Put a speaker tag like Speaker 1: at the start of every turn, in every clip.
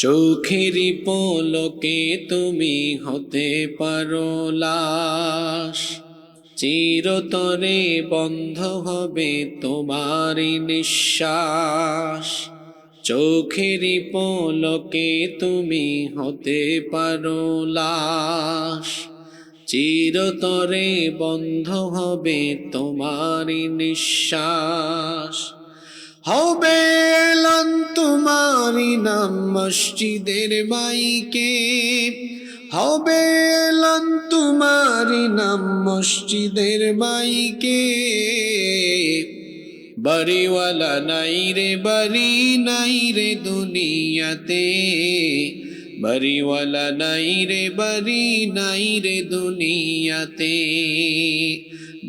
Speaker 1: চোখেরই পলকে তুমি হতে পারো লাশ। চিরতরে বন্ধ হবে তোমারই নিঃশ্বাস। চোখেরই পলকে তুমি হতে পারো লাশ। চিরতরে বন্ধ হবে তোমারই নিঃশ্বাস। হবে এলান তোমারি নাম মসজিদের মাইকে। হবে এলান তোমারি নাম মসজিদের মাইকে। বাড়িওয়ালা নাই রে, বাড়ি নাই রে দুনিয়াতে। বাড়িওয়ালা নাই রে, বাড়ি নাই রে দুনিয়াতে।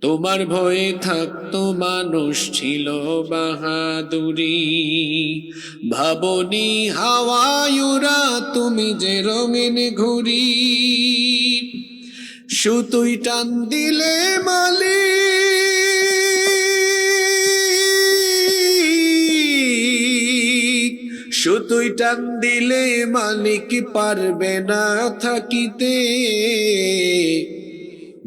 Speaker 1: তোমার ভয়ে থাকতো মানুষ ছিল বাহাদুরি। ভাবনি হাওয়ায়ুরা তুমি যে রঙিন ঘুরি সুতুই টান দিলে মালিক। সুতুই টান দিলে মালিক পারবে না থাকিতে।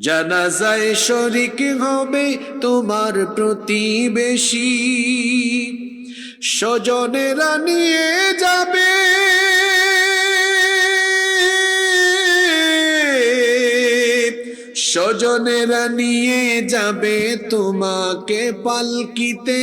Speaker 1: জানাজায় শরিক হবে তোমার প্রতিবেশী স্বজনেরা নিয়ে যাবে। স্বজনেরা নিয়ে যাবে তোমাকে পালকিতে।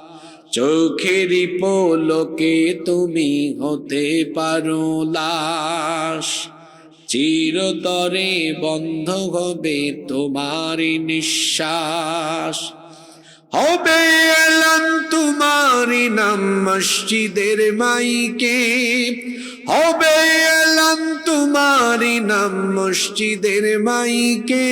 Speaker 1: চোখেরই পলকে তুমি হতে পারো লাশ। চিরতরে বন্ধ হবে তোমারই নিঃশ্বাস। হবে এলান তোমারি নাম মসজিদের মাইকে। হবে এলান তোমারি নাম মসজিদের মাইকে।